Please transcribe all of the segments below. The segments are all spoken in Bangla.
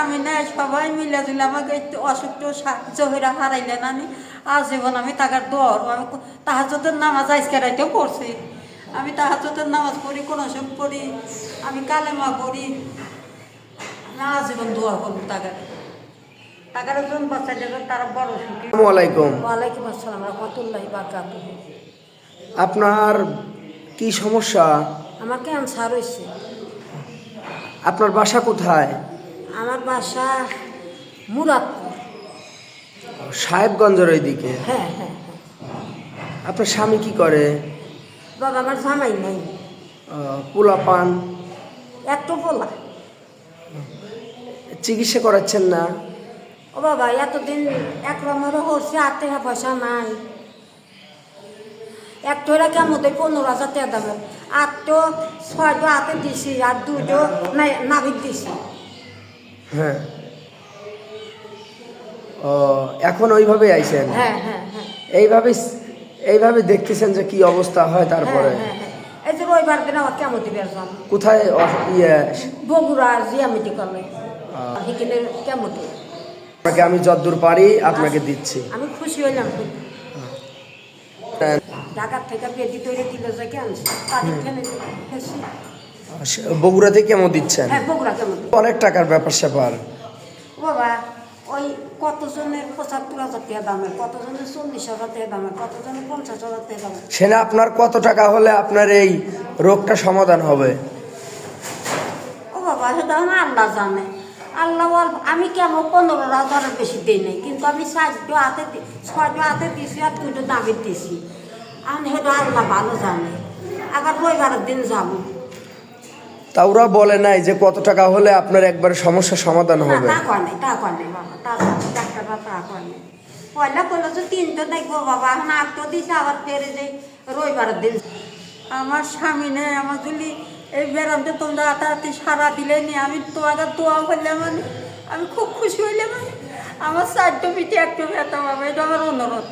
স্বামী নেয় সবাই মিলে দিলে আমাকে একটু অসুখটা সাহায্য হয়ে হারাইলেন আমি। আজীবন আমি টাকার দর আমি তাহাজতের নামাজ আজকে রাইতেও পড়ছি। আমি তাহাজতের নামাজ পড়ি কোনো সব পড়ি আমি কালেমা পড়ি। আমি আজীবন দোয়া করব টাকার টাকার একজন বাচ্চা যাবেন তারা বড় সুখী। আসসালামু ওয়ালাইকুম আসসালাম রহমতুল্লাহ বাকাত আপনার কি সমস্যা? আমার ক্যান্সার হয়েছে আপনার বাসা কোথায়? আমার বাসা মুরাদপুর। সাহেবগঞ্জের ওই দিকে হ্যাঁ হ্যাঁ হ্যাঁ। আপনার স্বামী কি করে? বাবা আমার জামাই নাই। পোলা পান? একটু বলা চিকিৎসা করাচ্ছেন না? ও বাবা এতদিন এক রকমের হচ্ছে আর টাকা পয়সা নাই। একটা এরা কেমন দেয় পনেরো হাজার টাকা দেবে। আর তো ছয়টো হাতে দিছি আর দুটো নাভিক দিছি। হ্যাঁ। ও এখন ওইভাবে আইছেন? হ্যাঁ হ্যাঁ হ্যাঁ। এইভাবে এইভাবে দেখতেছেন যে কি অবস্থা হয় তারপরে? হ্যাঁ, হ্যাঁ, হ্যাঁ। এই যে রবিবার দিন আবার কেমন দিবে কোথায় অ- ইয়ে? বগুড়া জিয়া মেডিকেলে এখানে কেমন আপনাকে আমি যতদূর পারি আপনাকে দিচ্ছি। আমি খুশি হইলাম। ঢাকার থেকে বেদি তৈরি দিল যে ফেলছি। বগুড়াতে কেমন দিচ্ছেন? হ্যাঁ বগুড়া কেমন অনেক টাকার ব্যাপার স্যাপার। বাবা ওই কতজনের পঁচাত্তর হাজার টাকা দামের কতজনের চল্লিশ হাজার টাকা দামের কতজনের পঞ্চাশ হাজার টাকা দামের সেটা আপনার কত টাকা হলে আপনার এই রোগটা সমাধান হবে? ও বাবা সেটা আমার আল্লাহ জানে। আল্লাহ আমি কেন পনেরো হাজারের বেশি দিই নাই? কিন্তু আমি চারটো হাতে ছয়টো হাতে দিছি আর দুটো দামের দিছি। আমি সেটা আল্লাহ ভালো জানে। আবার রবিবারের দিন যাব। তা ওরা বলে নাই যে কত টাকা হলে আপনার একবার সমস্যার সমাধান হবে। তা কয় নাই তা কয় নাই বাবা তা কয় ডাক্তাররা তা কয় নাই। পয়লা করল যে তিনটো দেখব বাবা এখন আটটো দিছে আবার ফেরে যে রবিবারের দিন। আমার স্বামী নেই আমার যদি এই বেড়াতে তোমরা হাতাহাতি সারা দিলে নি আমি তোমাকে দোয়া করলে মানে আমি খুব খুশি হইলে মানে আমার চারটো পিঠে একটু ব্যথা বাবা এটা আমার অনুরোধ।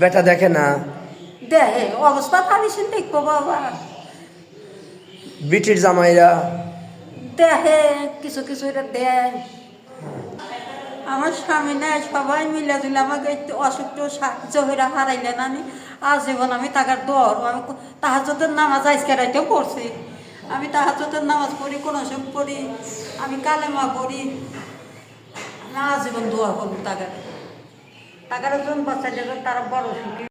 বেটা দেখে না। দেহে অবস্থা পারিস দেখব বাবা। বিটির জামাইরা। দেহে, কিছু কিছু এটা দেয়। আমার স্বামী নেয় সবাই মিলে দিলে আমাকে একটু অসুখটা সাহায্য হয়ে হারাইলেন আমি, আজীবন আমি টাকার দর আমি তাহাজতের নামাজ আজকে রাইতেও পড়ছি। আমি তাহাজতের নামাজ পড়ি, কোনো সব পড়ি, আমি কালেমা পড়ি। আমি আজীবন দোয়া করব টাকার টাকার একজন বাচ্চা তারা বড় সুখী।